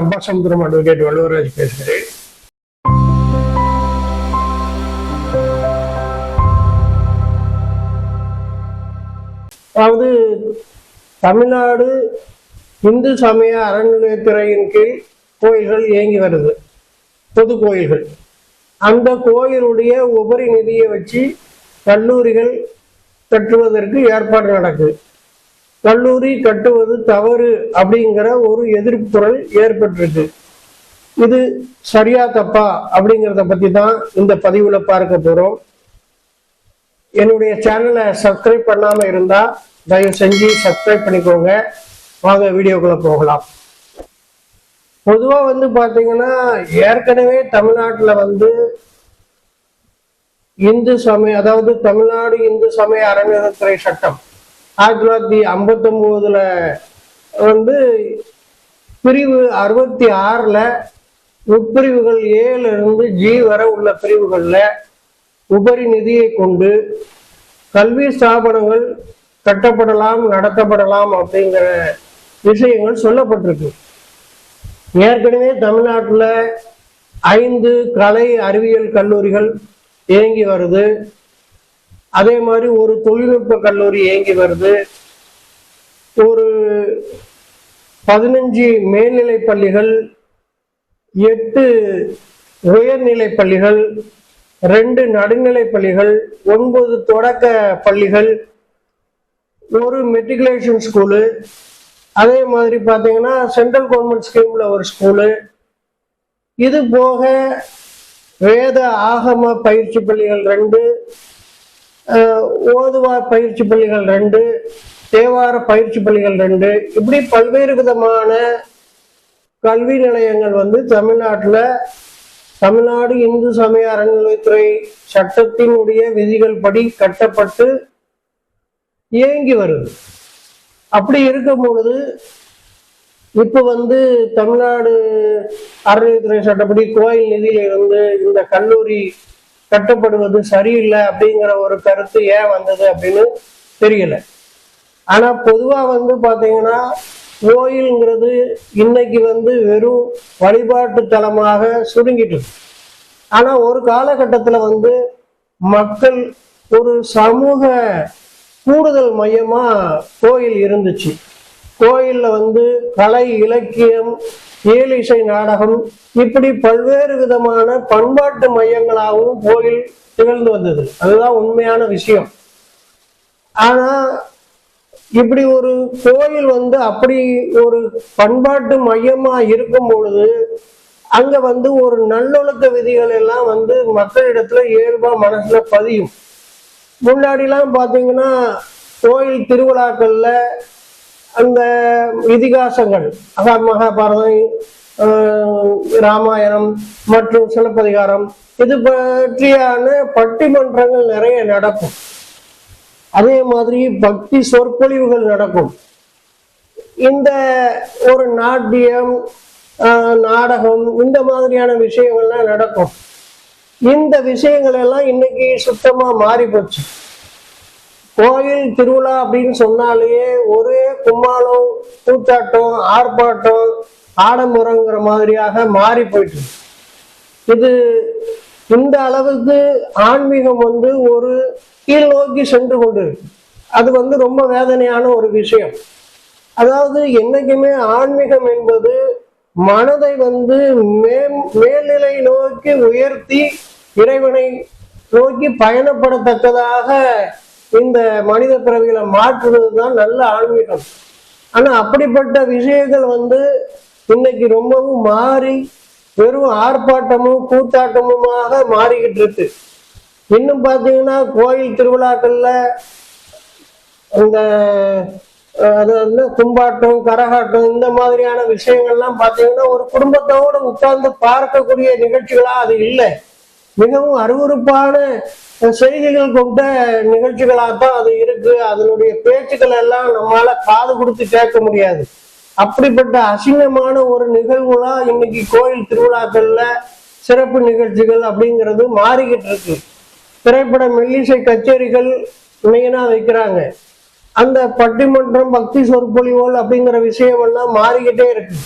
Ambasamudram advocate வள்ளுவராஜ் பேசுகிறேன் அதாவது தமிழ்நாடு இந்து சமய அறநிலையத்துறையின் கீழ் கோயில்கள் இயங்கி வருது. பொது கோயில்கள். அந்த கோயிலுடைய உபரி நிதியை வச்சு கல்லூரிகள் கட்டுவதற்கு ஏற்பாடு நடக்குது. கல்லூரி கட்டுவது தவறு அப்படிங்கிற ஒரு எதிர்ப்பு குரல் ஏற்பட்டிருக்கு. இது சரியா தப்பா அப்படிங்கிறத பத்தி தான் இந்த பதிவுல பார்க்க போறோம். என்னுடைய சேனலை சப்ஸ்கிரைப் பண்ணாம இருந்தா தயவு செஞ்சு சப்ஸ்கிரைப் பண்ணிக்கோங்க. வாங்க வீடியோக்குள்ள போகலாம். பொதுவா வந்து பாத்தீங்கன்னா ஏற்கனவே தமிழ்நாட்டுல வந்து இந்து சமய அதாவது தமிழ்நாடு இந்து சமய அறநிலையத்துறை சட்டம் ஆயிரத்தி தொள்ளாயிரத்தி ஐம்பத்தி ஒன்பதுல வந்து பிரிவு அறுபத்தி ஆறுல உட்பிரிவுகள் ஏழுல இருந்து ஜி வரை உள்ள பிரிவுகள்ல உபரி நிதியை கொண்டு கல்வி ஸ்தாபனங்கள் கட்டப்படலாம் நடத்தப்படலாம் அப்படிங்கிற விஷயங்கள் சொல்லப்பட்டிருக்கு. ஏற்கனவே தமிழ்நாட்டில் ஐந்து கலை அறிவியல் கல்லூரிகள் இயங்கி வருது. அதே மாதிரி ஒரு தொழில்நுட்ப கல்லூரி இயங்கி வருது. ஒரு பதினஞ்சு மேல்நிலை பள்ளிகள் எட்டு உயர்நிலை பள்ளிகள் ரெண்டு நடுநிலை பள்ளிகள் ஒன்பது தொடக்க பள்ளிகள் ஒரு மெட்ரிகுலேஷன் ஸ்கூலு அதே மாதிரி பார்த்தீங்கன்னா சென்ட்ரல் கவர்மெண்ட் ஸ்கீம்ல ஒரு ஸ்கூலு இது போக வேத ஆகம பயிற்சி பள்ளிகள் ரெண்டு ஓதுவார் பயிற்சி பள்ளிகள் ரெண்டு தேவார பயிற்சி பள்ளிகள் ரெண்டு. இப்படி பல்வேறு விதமான கல்வி நிலையங்கள் வந்து தமிழ்நாட்டில் தமிழ்நாடு இந்து சமய அறநிலையத்துறை சட்டத்தினுடைய விதிகள் படி கட்டப்பட்டு இயங்கி வருது. அப்படி இருக்கும் பொழுது இப்போ வந்து தமிழ்நாடு அறநிலையத்துறை சட்டப்படி கோயில் நிதியிலிருந்து இந்த கல்லூரி கட்டப்படுவது சரியில்லை அப்படிங்கிற ஒரு கருத்து ஏன் வந்தது அப்படின்னு தெரியல. ஆனா பொதுவா வந்து பாத்தீங்கன்னா கோயில்ங்கிறது இன்னைக்கு வந்து வெறும் வழிபாட்டு தலமாக சுருங்கிட்டு ஆனா ஒரு காலகட்டத்துல வந்து மக்கள் ஒரு சமூக கூடுதல் மையமா கோயில் இருந்துச்சு. கோயில்ல வந்து கலை இலக்கியம் இயலிசை நாடகம் இப்படி பல்வேறு விதமான பண்பாட்டு மையங்களாகவும் கோயில் திகழ்ந்து வந்தது. அதுதான் உண்மையான விஷயம். ஆனா இப்படி ஒரு கோயில் வந்து அப்படி ஒரு பண்பாட்டு மையமா இருக்கும் பொழுது அங்க வந்து ஒரு நல்லொழுக்க விதிகள் எல்லாம் வந்து மக்களிடத்துல இயல்பா மனசுல பதியும். முன்னாடிலாம் பாத்தீங்கன்னா கோயில் திருவிழாக்கள்ல அந்த இதிகாசங்கள் அகா மகாபாரதம் ஆஹ், ராமாயணம் மற்றும் சிலப்பதிகாரம் இது பற்றியான பட்டிமன்றங்கள் நிறைய நடக்கும். அதே மாதிரி பக்தி சொற்பொழிவுகள் நடக்கும். இந்த ஒரு நாட்டியம் ஆஹ், நாடகம் இந்த மாதிரியான விஷயங்கள்லாம் நடக்கும். இந்த விஷயங்கள் எல்லாம் இன்னைக்கு சுத்தமா மாறி போச்சு கோயில் திருவிழா அப்படின்னு சொன்னாலேயே ஒரே கும்மாளம் கூத்தாட்டம் ஆர்ப்பாட்டம் ஆடம்பரங்கிற மாதிரியாக மாறி போயிட்டு இது இந்த அளவுக்கு ஆன்மீகம் வந்து ஒரு கீழ் நோக்கி சென்று கொண்டு அது வந்து ரொம்ப வேதனையான ஒரு விஷயம். அதாவது என்னைக்குமே ஆன்மீகம் என்பது மனதை வந்து மே மேல்நிலை நோக்கி உயர்த்தி இறைவனை நோக்கி பயணப்படத்தக்கதாக இந்த மனித பிறவிகளை மாற்றுவது தான் நல்ல ஆன்மீகம். ஆனா அப்படிப்பட்ட விஷயங்கள் வந்து இன்னைக்கு ரொம்பவும் மாறி வெறும் ஆர்ப்பாட்டமும் கூத்தாட்டமுமாக மாறிக்கிட்டு இருக்கு. இன்னும் பாத்தீங்கன்னா கோயில் திருவிழாக்கள்ல இந்த அது வந்து கும்பாட்டம் கரகாட்டம் இந்த மாதிரியான விஷயங்கள்லாம் பாத்தீங்கன்னா ஒரு குடும்பத்தோட உட்கார்ந்து பார்க்கக்கூடிய நிகழ்ச்சிகளா அது இல்லை. மிகவும் அருவருப்பான செய்திகள் கொண்ட நிகழ்ச்சிகளாக தான் அது இருக்கு. அதனுடைய பேச்சுக்கள் எல்லாம் நம்மளால காது கொடுத்து கேட்க முடியாது. அப்படிப்பட்ட அசிங்கமான ஒரு நிகழ்வுலாம் இன்னைக்கு கோயில் திருவிழாக்கள்ல சிறப்பு நிகழ்ச்சிகள் அப்படிங்கிறது மாறிக்கிட்டு இருக்கு. திரைப்பட மெல்லிசை கச்சேரிகள் மெயினா வைக்கிறாங்க. அந்த பட்டிமன்றம் பக்தி சொற்பொழிவோல் அப்படிங்கிற விஷயம் எல்லாம் மாறிக்கிட்டே இருக்கு.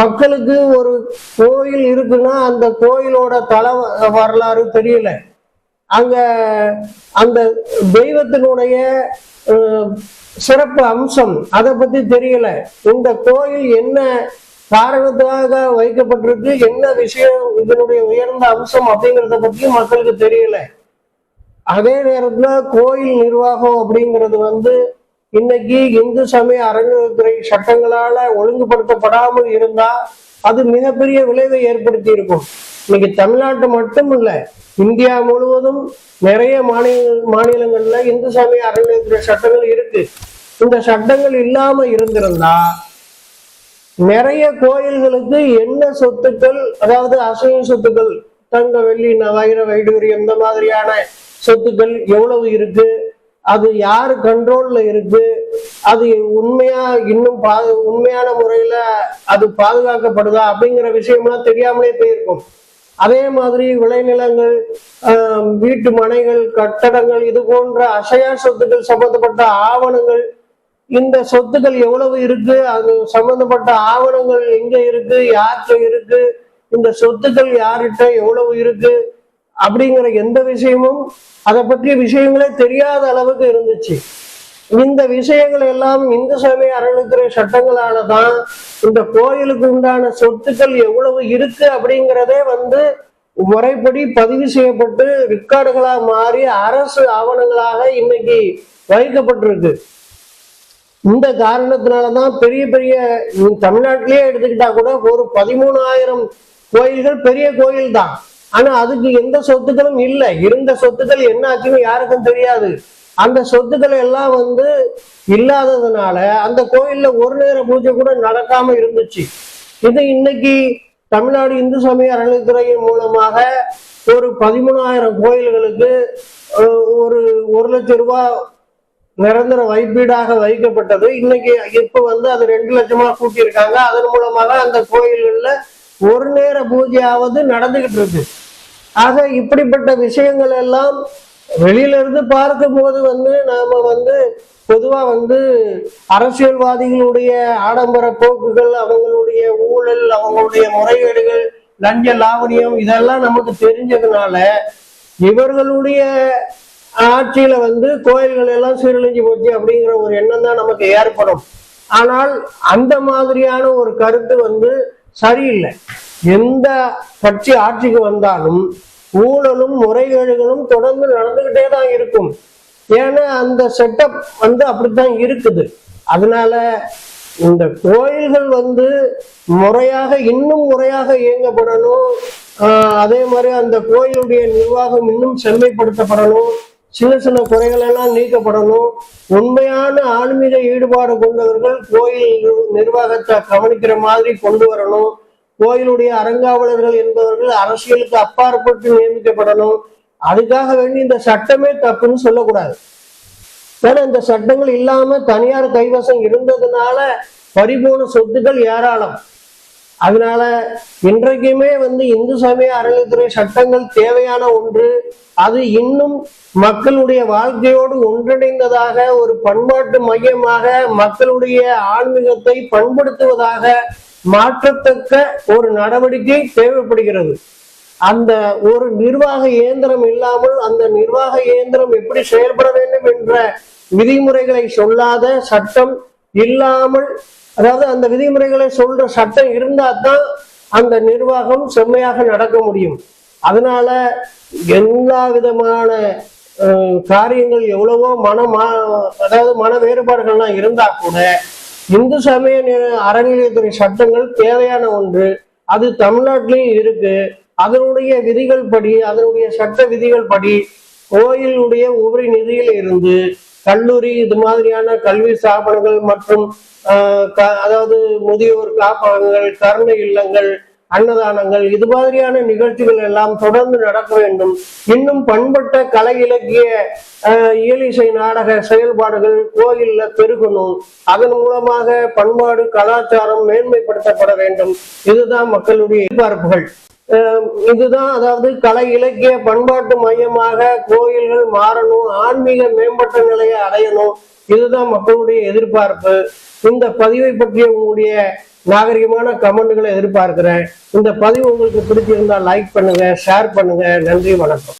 மக்களுக்கு ஒரு கோயில் இருக்குன்னா அந்த கோயிலோட தல வரலாறு தெரியல. அங்க அந்த தெய்வத்தினுடைய சிறப்பு அம்சம் அதை பத்தி தெரியல. இந்த கோயில் என்ன காரணத்துக்காக வைக்கப்பட்டிருக்கு என்ன விஷயம் இதனுடைய உயர்ந்த அம்சம் அப்படிங்கறத பத்தி மக்களுக்கு தெரியல. அதே நேரத்துல கோயில் நிர்வாகம் அப்படிங்கிறது வந்து இன்னைக்கு இந்து சமய அறநிலையத்துறை சட்டங்களால ஒழுங்குபடுத்தப்படாமல் இருந்தா அது மிகப்பெரிய விளைவை ஏற்படுத்தி இருக்கும் இன்னைக்கு தமிழ்நாட்டு மட்டும் இல்ல இந்தியா முழுவதும் நிறைய மாநில மாநிலங்கள்ல இந்து சமய அறநிலையத்துறை சட்டங்கள் இருக்கு. இந்த சட்டங்கள் இல்லாம இருந்திருந்தா நிறைய கோயில்களுக்கு என்ன சொத்துக்கள் அதாவது அசைய சொத்துக்கள் தங்க வெள்ளி ந- வைர வைடூரியம் இந்த மாதிரியான சொத்துக்கள் எவ்வளவு இருக்கு? அது யாரு கண்ட்ரோல்ல இருக்கு? அது உண்மையா இன்னும் பா உண்மையான முறையில அது பாதுகாக்கப்படுதா அப்படிங்கிற விஷயம்லாம் தெரியாமலே போயிருக்கும். அதே மாதிரி விளைநிலங்கள் வீட்டு மனைகள் கட்டடங்கள் இது போன்ற அசையா சொத்துக்கள் சம்பந்தப்பட்ட ஆவணங்கள் இந்த சொத்துக்கள் எவ்வளவு இருக்கு அது சம்பந்தப்பட்ட ஆவணங்கள் எங்க இருக்கு யார்கிட்ட இருக்கு இந்த சொத்துக்கள் யார்கிட்ட எவ்வளவு இருக்கு அப்படிங்கிற எந்த விஷயமும் அதை பற்றிய விஷயங்களே தெரியாத அளவுக்கு இருந்துச்சு. இந்த விஷயங்கள் எல்லாம் இந்து சமய அறநிலைத்துறை சட்டங்களாலதான் இந்த கோயிலுக்கு உண்டான சொத்துக்கள் எவ்வளவு இருக்கு அப்படிங்கிறதே வந்து முறைப்படி பதிவு செய்யப்பட்டு ரெக்கார்டுகளா மாறி அரசு ஆவணங்களாக இன்னைக்கு வைக்கப்பட்டிருக்கு. இந்த காரணத்தினாலதான் பெரிய பெரிய தமிழ்நாட்டிலேயே எடுத்துக்கிட்டா கூட ஒரு பதிமூணாயிரம் கோயில்கள் பெரிய கோயில் தான் ஆனா அதுக்கு எந்த சொத்துக்களும் இல்லை. இருந்த சொத்துக்கள் என்ன ஆச்சுன்னு யாருக்கும் தெரியாது. அந்த சொத்துக்களை எல்லாம் வந்து இல்லாததுனால அந்த கோயில்ல ஒரு நேர பூஜை கூட நடக்காம இருந்துச்சு. இது இன்னைக்கு தமிழ்நாடு இந்து சமய அறநிலைத்துறையின் மூலமாக ஒரு பதிமூணாயிரம் கோயில்களுக்கு ஒரு ஒரு லட்சம் ரூபாய் நிரந்தர வைப்பீடாக வைக்கப்பட்டது. இன்னைக்கு இப்ப வந்து அது ரெண்டு லட்சமா கூட்டியிருக்காங்க. அதன் மூலமாக அந்த கோயில்கள்ல ஒரு நேர பூஜையாவது நடந்துகிட்டு இருக்கு. ஆக இப்படிப்பட்ட விஷயங்கள் எல்லாம் வெளியில இருந்து பார்க்கும்போது வந்து நாம வந்து பொதுவா வந்து அரசியல்வாதிகளுடைய ஆடம்பர போக்குகள் அவங்களுடைய ஊழல் அவங்களுடைய முறைகேடுகள் லஞ்ச லாவணியம் இதெல்லாம் நமக்கு தெரிஞ்சதுனால இவர்களுடைய ஆட்சியில வந்து கோயில்கள் எல்லாம் சீரழிஞ்சு போச்சு அப்படிங்கிற ஒரு எண்ணம் தான் நமக்கு ஏற்படும். ஆனால் அந்த மாதிரியான ஒரு கருத்து வந்து சரியில்லை. எந்த கட்சி ஆட்சிக்கு வந்தாலும் ஊழலும் முறைகேடுகளும் தொடர்ந்து நடந்துகிட்டே தான் இருக்கும். ஏன்னா அந்த செட்டப் வந்து அப்படித்தான் இருக்குது. அதனால இந்த கோயில்கள் வந்து முறையாக இன்னும் முறையாக இயங்கப்படணும். அதே மாதிரி அந்த கோயிலுடைய நிர்வாகம் இன்னும் செம்மைப்படுத்தப்படணும். சின்ன சின்ன குறைகள் எல்லாம் நீக்கப்படணும். உண்மையான ஆன்மீக ஈடுபாடு கொண்டவர்கள் கோயில் நிர்வாகத்தை கவனிக்கிற மாதிரி கொண்டு வரணும். கோயிலுடைய அறங்காவலர்கள் என்பவர்கள் அரசியலுக்கு அப்பாற்பட்டு நியமிக்கப்படணும். அதுக்காக வேண்டி இந்த சட்டமே தப்புன்னு சொல்லக்கூடாது. ஏன்னா இந்த சட்டங்கள் இல்லாம தனியார் கைவசம் இருந்ததுனால பறிபோன சொத்துக்கள் ஏராளம். அதனால இன்றைக்குமே வந்து இந்து சமய அறநிலைத்துறை சட்டங்கள் தேவையான ஒன்று. அது இன்னும் மக்களுடைய வாழ்க்கையோடு ஒன்றிணைந்ததாக ஒரு பண்பாட்டு மையமாக மக்களுடைய ஆன்மீகத்தை பண்படுத்துவதாக மாற்றத்தக்க ஒரு நடவடிக்கை தேவைப்படுகிறது. அந்த ஒரு நிர்வாக இயந்திரம் இல்லாமல் அந்த நிர்வாக இயந்திரம் எப்படி செயல்பட வேண்டும் என்ற விதிமுறைகளை சொல்லாத சட்டம் இல்லாமல் அதாவது அந்த விதிமுறைகளை சொல்ற சட்டம் இருந்தா தான் அந்த நிர்வாகம் செம்மையாக நடக்க முடியும். அதனால எல்லா விதமான காரியங்கள் எவ்வளவோ மன அதாவது மன வேறுபாடுகள்லாம் இருந்தா கூட இந்து சமய அறநிலையத்துறை சட்டங்கள் தேவையான ஒன்று. அது தமிழ்நாட்டிலையும் இருக்கு. அதனுடைய விதிகள் படி அதனுடைய சட்ட விதிகள் படி கோயிலுடைய உபரி நிதியில் இருந்து கல்லூரி இது மாதிரியான கல்வி ஸ்தாபனங்கள் மற்றும் ஆஹ், க- அதாவது முதியோர் காப்பகங்கள் கருணை இல்லங்கள் அன்னதானங்கள் இது மாதிரியான நிகழ்ச்சிகள் எல்லாம் தொடர்ந்து நடக்க வேண்டும். இன்னும் பண்பட்ட கலை இலக்கிய இயலிசை நாடக செயல்பாடுகள் கோயில்ல பெருகணும். அதன் மூலமாக பண்பாடு கலாச்சாரம் மேன்மைப்படுத்தப்பட வேண்டும். இதுதான் மக்களுடைய எதிர்பார்ப்புகள். இதுதான் அதாவது கலை இலக்கிய பண்பாட்டு மையமாக கோயில்கள் மாறணும் ஆன்மீக மேம்பட்ட நிலையை அடையணும். இதுதான் மக்களுடைய எதிர்பார்ப்பு. இந்த பதிவை பற்றிய உங்களுடைய நாகரிகமான கமெண்ட்களை எதிர்பார்க்கிறேன். இந்த பதிவு உங்களுக்கு பிடிச்சிருந்தா லைக் பண்ணுங்க ஷேர் பண்ணுங்க. நன்றி வணக்கம்.